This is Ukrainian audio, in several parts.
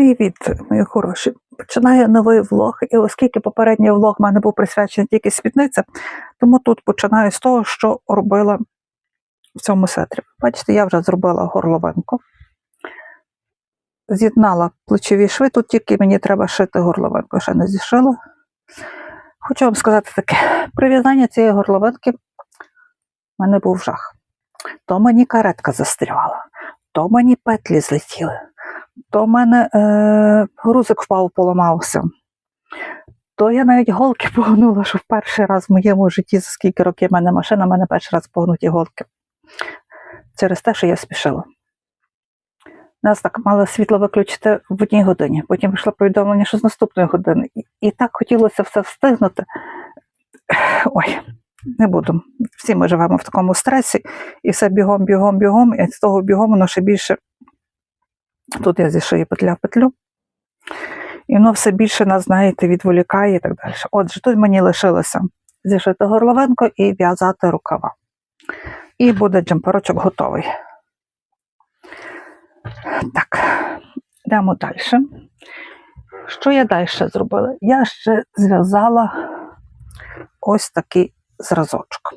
Привіт, мої хороші. Починаю новий влог, і оскільки попередній влог в мене був присвячений тільки спідниці, тому тут починаю з того, що робила в цьому сетрі. Бачите, я вже зробила горловинку. З'єднала плечові шви, тут тільки мені треба шити горловинку, ще не зішила. Хочу вам сказати таке: при в'язанні цієї горловинки в мене був жах. То мені каретка застряла, то мені петлі злетіли то в мене е, грузик впав, поламався. То я навіть голки погнула, що в перший раз в моєму житті, за скільки років в мене машина, в мене перший раз погнуті голки. Через те, що я спішила. Нас так мали світло виключити в одній годині, потім вийшло повідомлення, що з наступної години. І, так хотілося все встигнути. Ой, не буду. Всі ми живемо в такому стресі, і все бігом, бігом, бігом, і з того бігом воно ще більше Тут я зі петля в петлю. І воно все більше нас, знаєте, відволікає і так далі. Отже, тут мені лишилося зішити горловинку і в'язати рукава. І буде джемперочок готовий. Так, йдемо далі. Що я далі зробила? Я ще зв'язала ось такий зразочок.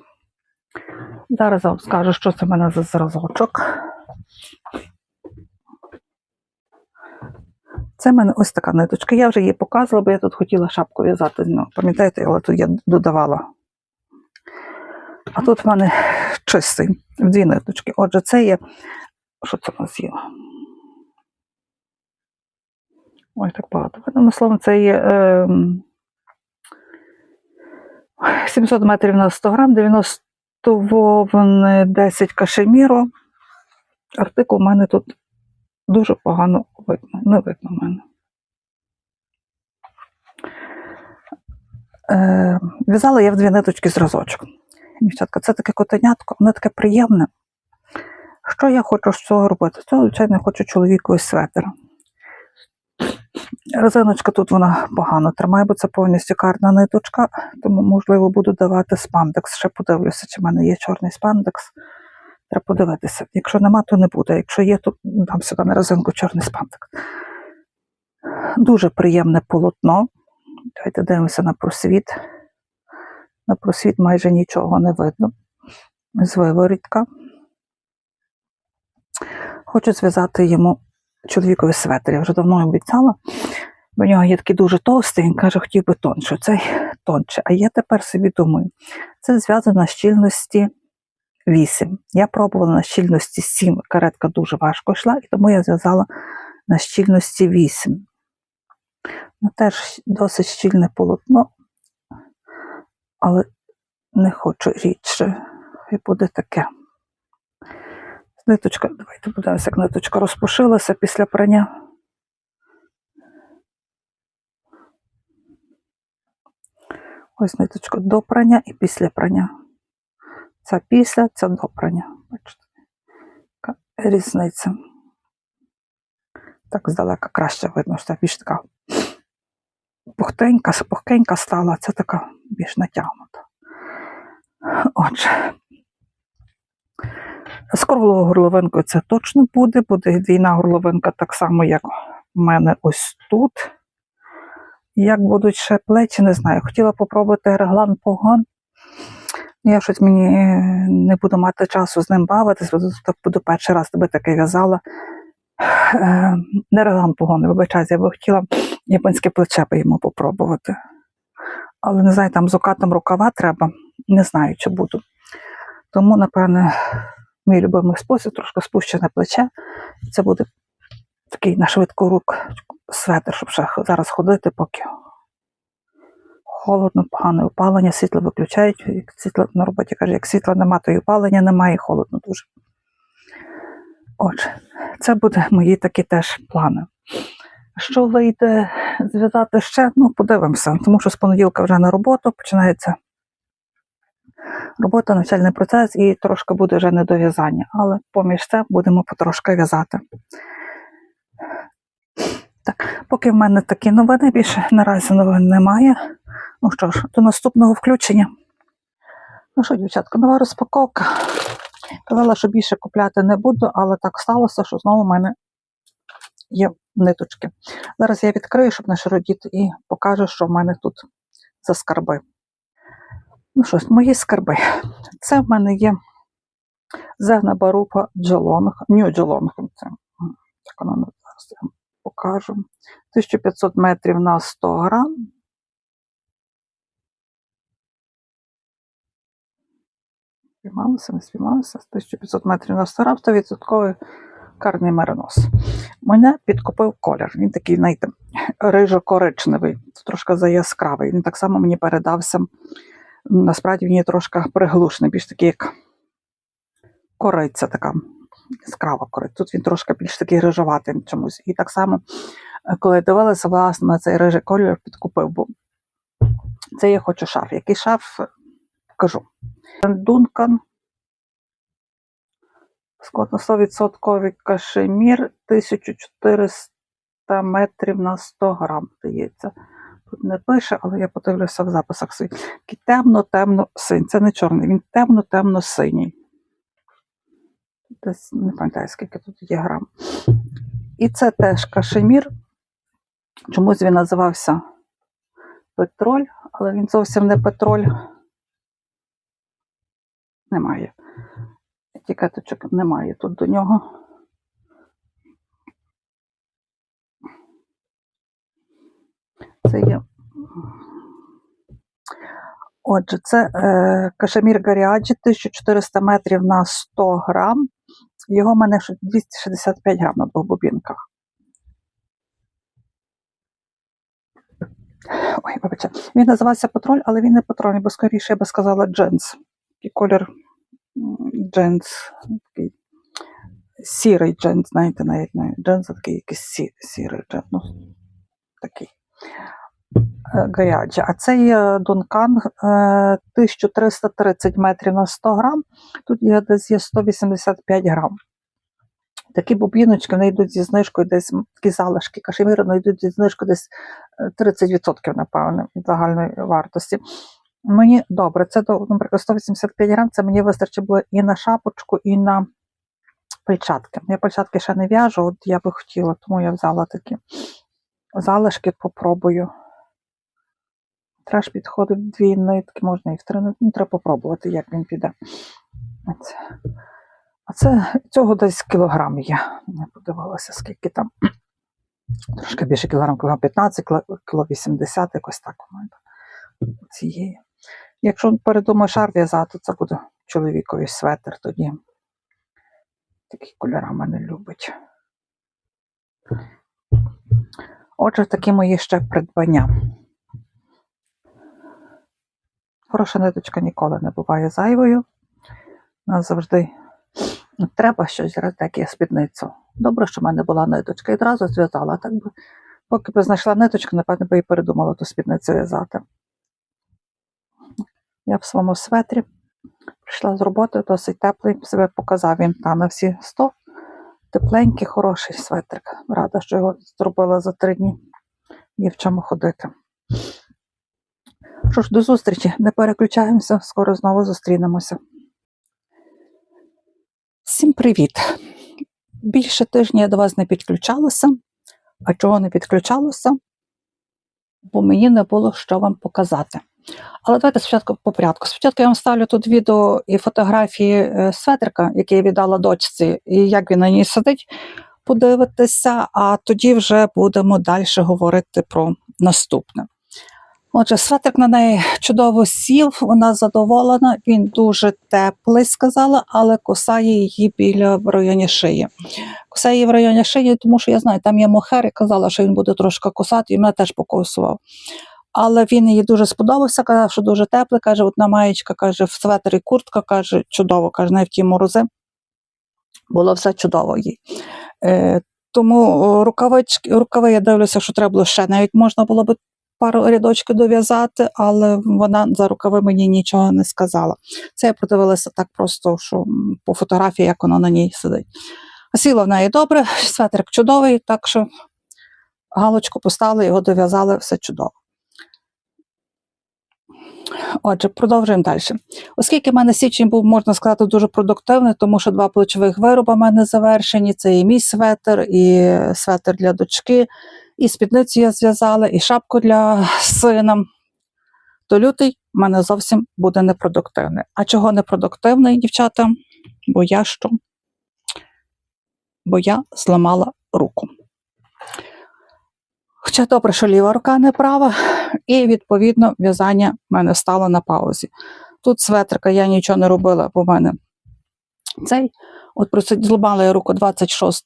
Зараз вам скажу, що це в мене за зразочок. Це в мене ось така ниточка. Я вже її показувала, бо я тут хотіла шапку в'язати з нього. Пам'ятаєте, але тут я додавала. А тут в мене чистий, дві ниточки. Отже, це є. Що це у нас є? Ой, так багато. Одним словом, це є е, 700 метрів на 100 грам, 90 вовни, 10 кашеміру. Артикул у мене тут дуже погано видно, не видно мене. Е, В'язала я в дві ниточки зразочок. Дівчатка, це таке котенятко, воно таке приємне. Що я хочу з цього робити? З цього, звичайно, я хочу чоловіковий светр. Резиночка тут вона погано тримає, бо це повністю карна ниточка, тому, можливо, буду давати спандекс. Ще подивлюся, чи в мене є чорний спандекс. Треба подивитися. Якщо нема, то не буде. Якщо є, то дам сюди на резинку чорний спандекс. Дуже приємне полотно. Давайте дивимося на просвіт. На просвіт майже нічого не видно. З. Хочу зв'язати йому чоловіковий светр. Я вже давно обіцяла. Бо в нього є такий дуже товстий, він каже, хотів би тонше. Цей тонше. А я тепер собі думаю, це зв'язано на щільності 8. Я пробувала на щільності 7, каретка дуже важко йшла, і тому я зв'язала на щільності 8. Ну, Теж досить щільне полотно, але не хочу рідше. Хай буде таке. Ниточка, давайте подивимося, як ниточка розпушилася після прання. Ось ниточка до прання і після прання. Це після, це до прання. Бачите, яка різниця. Так здалека краще видно, що це більш така пухтенька, пухкенька стала, це така більш натягнута. Отже, з круглою горловинкою це точно буде, буде двійна горловинка так само, як в мене ось тут. Як будуть ще плечі, не знаю. Хотіла попробувати реглан погон. Я щось мені не буду мати часу з ним бавитись, буду перший раз тебе таке в'язала. Е, Не реглан погони, вибачайте, я би хотіла японське плече би йому попробувати. Але не знаю, там з окатом рукава треба, не знаю, чи буду. Тому, напевне, мій любимий спосіб трошки спущене плече. Це буде такий на швидку рук светр, щоб ще зараз ходити, поки холодно, погане опалення, світло виключають. Світло на роботі каже, як світла нема, то і опалення немає, і холодно дуже. Отже, це буде мої такі теж плани. Що вийде зв'язати ще? Ну, подивимося, тому що з понеділка вже на роботу починається робота, навчальний процес і трошки буде вже недов'язання, але поміж це будемо потрошки в'язати. Так, поки в мене такі новини, більше наразі новин немає. Ну що ж, до наступного включення. Ну що, дівчатка, нова розпаковка. Казала, що більше купляти не буду, але так сталося, що знову в мене є ниточки. Зараз я відкрию, щоб не шародіти, і покажу, що в мене тут за скарби. Ну що ж, мої скарби. Це в мене є Зегна Барупа Джолонг, Нью Джолонг. Це так воно зараз я покажу. 1500 метрів на 100 грам. Спіймалося, не спіймалося. 1500 метрів на 100 грам, 100% карний меринос. Мене підкупив колір. Він такий, знаєте, рижо-коричневий, трошки заяскравий. Він так само мені передався. Насправді він є трошки приглушений, більш такий, як кориця така, яскрава кориця. Тут він трошки більш такий рижоватий чомусь. І так само, е, коли я дивилася, власне, на цей рижий колір підкупив, бо це я хочу шарф. Який шарф, покажу. Дункан. Складно 100% кашемір 1400 метрів на 100 грам, здається. Тут не пише, але я подивлюся в записах свій. Темно-темно синь. Це не чорний, він темно-темно синій. Десь не пам'ятаю, скільки тут є грам. І це теж кашемір. Чомусь він називався Петроль, але він зовсім не петроль. Немає. Етикеточок немає тут до нього. Це є. Отже, це е, кашемір Гаріаджі 1400 метрів на 100 грам. Його в мене 265 грам на двох бобінках. Ой, вибачте. Він називався патруль, але він не патрульний, бо скоріше я би сказала джинс. Такий колір джинс. Такий сірий джинс, знаєте, навіть не джинс, а такий якийсь сі- сірий джинс. Ну, такий. Е, Гаяджі. А цей е, Дункан е, 1330 метрів на 100 грам. Тут є десь є 185 грам. Такі бубіночки вони йдуть зі знижкою десь такі залишки кашеміру йдуть зі знижкою десь е, 30%, напевно, від загальної вартості. Мені добре, це, наприклад, 185 грам, це мені вистачить було і на шапочку, і на пальчатки. Я пальчатки ще не в'яжу, от я би хотіла, тому я взяла такі залишки, попробую. Треш підходить дві нитки, можна і в три нитки. Ну, треба попробувати, як він піде. А це цього десь кілограм є. Не подивилася, скільки там. Трошки більше кілограм, кілограм 15, кіло кіло 80, якось так воно йде. Цієї. Якщо передумаю шар в'язати, це буде чоловіковий светр тоді. Такі кольори мене любить. Отже, такі мої ще придбання. Хороша ниточка ніколи не буває зайвою. Нас завжди треба щось таке спідницю. Добре, що в мене була ниточка, і одразу зв'язала. Так би, поки б знайшла ниточку, напевно, би і передумала ту спідницю в'язати. Я в своєму светрі прийшла з роботи, досить теплий, себе показав він та на всі 100. Тепленький, хороший светрик. Рада, що його зробила за три дні. Є в чому ходити. Що ж, до зустрічі, не переключаємося, скоро знову зустрінемося. Всім привіт! Більше тижня я до вас не підключалася. А чого не підключалася? Бо мені не було що вам показати. Але давайте спочатку по порядку. Спочатку я вам ставлю тут відео і фотографії е, светрика, який я віддала дочці, і як він на ній сидить, подивитися, а тоді вже будемо далі говорити про наступне. Отже, светрик на неї чудово сів, вона задоволена, він дуже теплий, сказала, але кусає її біля в районі шиї. Кусає її в районі шиї, тому що я знаю, там є мохер і казала, що він буде трошки кусати, і мене теж покусував. Але він їй дуже сподобався, казав, що дуже теплий. Каже, одна маєчка, каже, в светері куртка, каже, чудово, каже, навіть ті морози. Було все чудово їй. Е, тому рукавички, рукави я дивлюся, що треба було ще навіть можна було би пару рядочків дов'язати, але вона за рукави мені нічого не сказала. Це я подивилася так просто, що по фотографії, як воно на ній сидить. Сіла в неї добре, светрик чудовий, так що галочку поставили, його дов'язали, все чудово. Отже, продовжуємо далі. Оскільки в мене січень був, можна сказати, дуже продуктивний, тому що два плечових вироби в мене завершені. Це і мій светр, і светр для дочки, і спідницю я зв'язала, і шапку для сина. То лютий в мене зовсім буде непродуктивний. А чого непродуктивний, дівчата? Бо я що? Бо я зламала руку. Хоча добре, що ліва рука не права, і відповідно в'язання в мене стало на паузі. Тут светрика я нічого не робила, бо в мене цей. От зламала я руку 26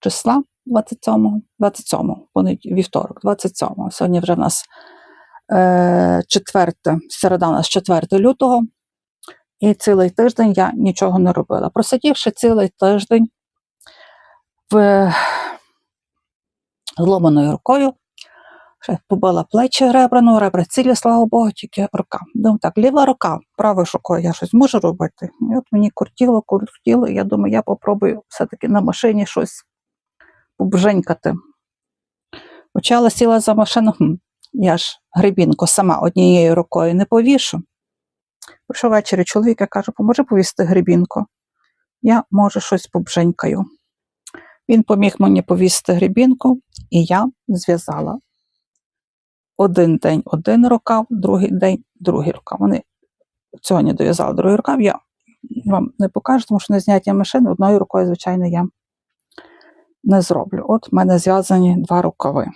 числа, 27, 27, понед- вівторок, 27. Сьогодні вже в нас е, 4, середа у нас 4 лютого. І цілий тиждень я нічого не робила. Просидівши цілий тиждень в зломаною рукою, ще побила плечі ребра, ну ребра цілі, слава Богу, тільки рука. Думаю, так, ліва рука, правою рукою я щось можу робити. І от мені куртіло, куртіло, і я думаю, я попробую все-таки на машині щось побженькати. Почала сіла за машину, хм, я ж грибінку сама однією рукою не повішу. Прийшов ввечері чоловік і каже, поможи повісти грибінку. Я, може, щось побженькаю. Він поміг мені повісити грибінку, і я зв'язала один день один рукав, другий день другий рукав. Вони сьогодні дов'язали другий рукав. Я вам не покажу, тому що не зняття машини одною рукою, звичайно, я не зроблю. От в мене зв'язані два рукави.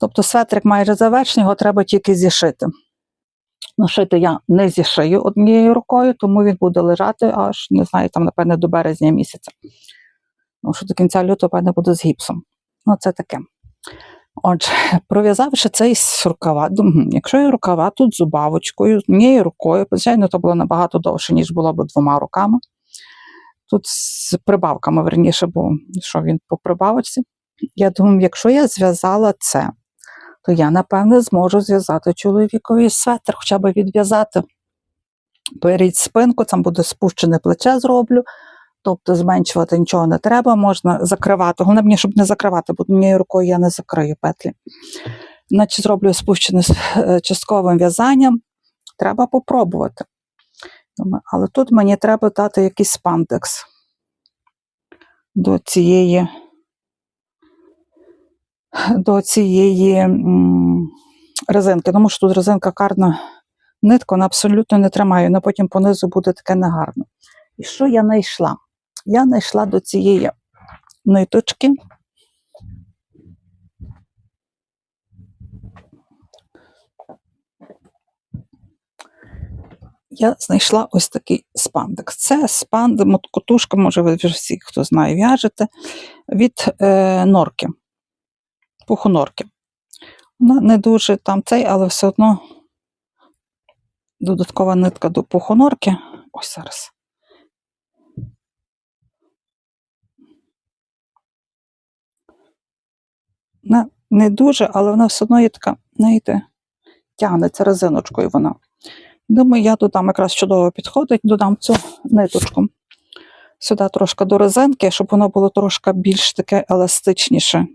Тобто светрик майже завершений, його треба тільки зішити. Ну, шити я не зішию однією рукою, тому він буде лежати аж, не знаю, там, напевне, до березня місяця. Тому що до кінця лютого, певне, буде з гіпсом. Ну, це таке. Отже, пров'язавши цей рукава, якщо я рукава тут зубавочкою, однією рукою, звичайно, то було набагато довше, ніж було б двома руками. Тут з прибавками, верніше, бо що він по прибавочці. Я думаю, якщо я зв'язала це, то я, напевне, зможу зв'язати чоловікові светр, хоча б відв'язати. Беріть спинку, там буде спущене плече зроблю, тобто зменшувати нічого не треба, можна закривати. Головне мені, щоб не закривати, бо однією рукою я не закрию петлі. Значить, зроблю спущене з е, частковим в'язанням. Треба попробувати. Але тут мені треба дати якийсь спандекс до цієї до цієї резинки, тому що тут резинка карна нитка, вона абсолютно не тримає, вона потім понизу буде таке негарно. І що я знайшла? Я знайшла до цієї ниточки. Я знайшла ось такий спандекс. Це спандекс, котушка, може, ви всі, хто знає, в'яжете, від е, норки пухонорки. Вона не дуже там цей, але все одно додаткова нитка до пухонорки. Ось зараз. Вона не дуже, але вона все одно є така, знаєте, тягнеться резиночкою вона. Думаю, я додам якраз чудово підходить, додам цю ниточку. Сюди трошки до резинки, щоб воно було трошки більш таке еластичніше.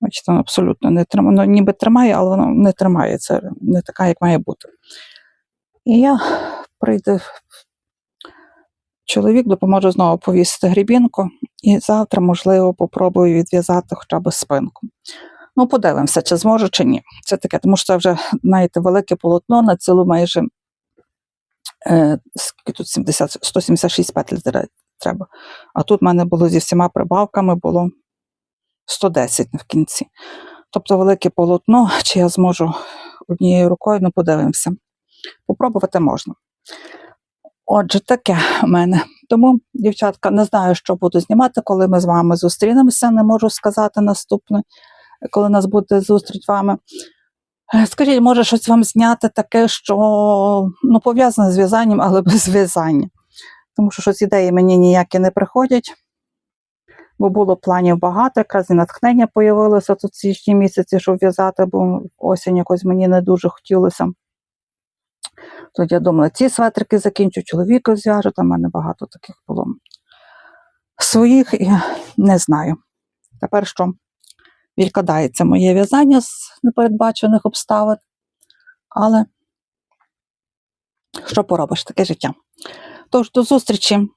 Бачите, воно абсолютно не тримає. Воно ніби тримає, але воно не тримає. Це не така, як має бути. І я прийде чоловік, допоможе знову повісити грібінку, і завтра, можливо, попробую відв'язати хоча б спинку. Ну, подивимося, чи зможу, чи ні. Це таке, тому що це вже, знаєте, велике полотно на цілу майже е, тут 70, 176 петель треба. А тут в мене було зі всіма прибавками було 110 в кінці. Тобто велике полотно, чи я зможу однією рукою, ну подивимося. Попробувати можна. Отже, таке в мене. Тому, дівчатка, не знаю, що буду знімати, коли ми з вами зустрінемося, не можу сказати наступне, коли нас буде зустріч з вами. Е, Скажіть, може щось вам зняти таке, що ну, пов'язане з в'язанням, але без в'язання. Тому що щось ідеї мені ніякі не приходять бо було планів багато, якраз і натхнення появилося тут в січні місяці, щоб в'язати, бо осінь якось мені не дуже хотілося. Тут я думала, ці светрики закінчу, чоловіка зв'яжу, там в мене багато таких було своїх, і не знаю. Тепер що відкладається моє в'язання з непередбачених обставин, Але що поробиш, таке життя. Тож до зустрічі.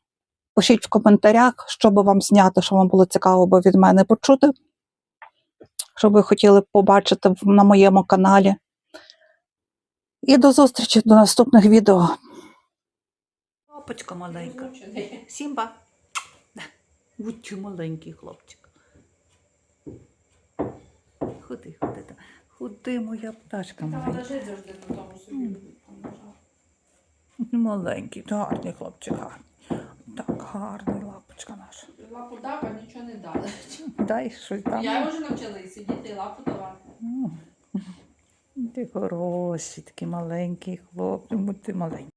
Пишіть в коментарях, що би вам зняти, що вам було цікаво би від мене почути, що ви хотіли побачити на моєму каналі. І до зустрічі до наступних відео. Лапочка маленька. Сімба. Будь маленький хлопчик. Ходи, ходи. та. Ходи, моя пташка Та маленька. лежить завжди на тому собі. Маленький, гарний хлопчик, гарний. Так, гарний лапочка наша. Лапу дав, а нічого не дали. Дай щось там. Я вже навчила і сидіти, і лапу давати. Ти хороші, такі маленькі хлопці, ти маленький.